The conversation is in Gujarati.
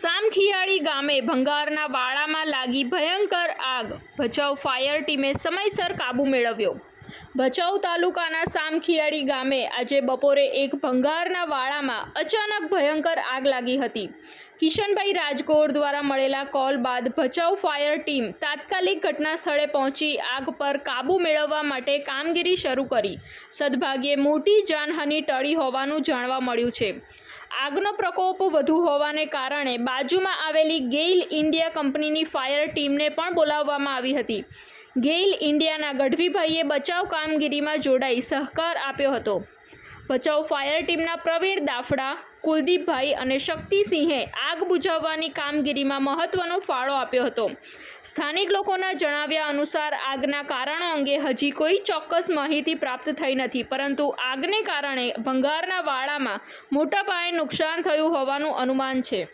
સામખિયાળી ગામે ભંગારના વાળામાં લાગી ભયંકર આગ. ભચાઉ ફાયર ટીમે સમયસર કાબૂ મેળવ્યો. ભચાઉ તાલુકાના સામખિયાળી ગામે આજે બપોરે એક ભંગારના વાળામાં અચાનક ભયંકર આગ લાગી હતી. કિશનભાઈ રાજગોર દ્વારા મળેલા કોલ બાદ ભચાઉ ફાયર ટીમ તાત્કાલિક ઘટના સ્થળે પહોંચી આગ પર કાબૂ મેળવવા માટે કામગીરી શરૂ કરી. સદભાગ્યે મોટી જાનહાનિ ટળી હોવાનું જાણવા મળ્યું છે. આગનો પ્રકોપ વધુ હોવાને કારણે બાજુમાં આવેલી ગેઇલ ઇન્ડિયા કંપનીની ફાયર ટીમને પણ બોલાવવામાં આવી હતી. ગેઇલ ઇન્ડિયાના ગઢવીભાઈએ બચાવ કામગીરીમાં જોડાઈ સહકાર આપ્યો હતો. બચાવ ફાયર ટીમના પ્રવીણ દાફડા, કુલદીપભાઈ અને શક્તિસિંહે આગ બુઝાવવાની કામગીરીમાં મહત્વનો ફાળો આપ્યો હતો. સ્થાનિક લોકોના જણાવ્યા અનુસાર, આગના કારણો અંગે હજી કોઈ ચોક્કસ માહિતી પ્રાપ્ત થઈ નથી, પરંતુ આગને કારણે ભંગારના વાડામાં મોટા પાયે નુકસાન થયું હોવાનું અનુમાન છે.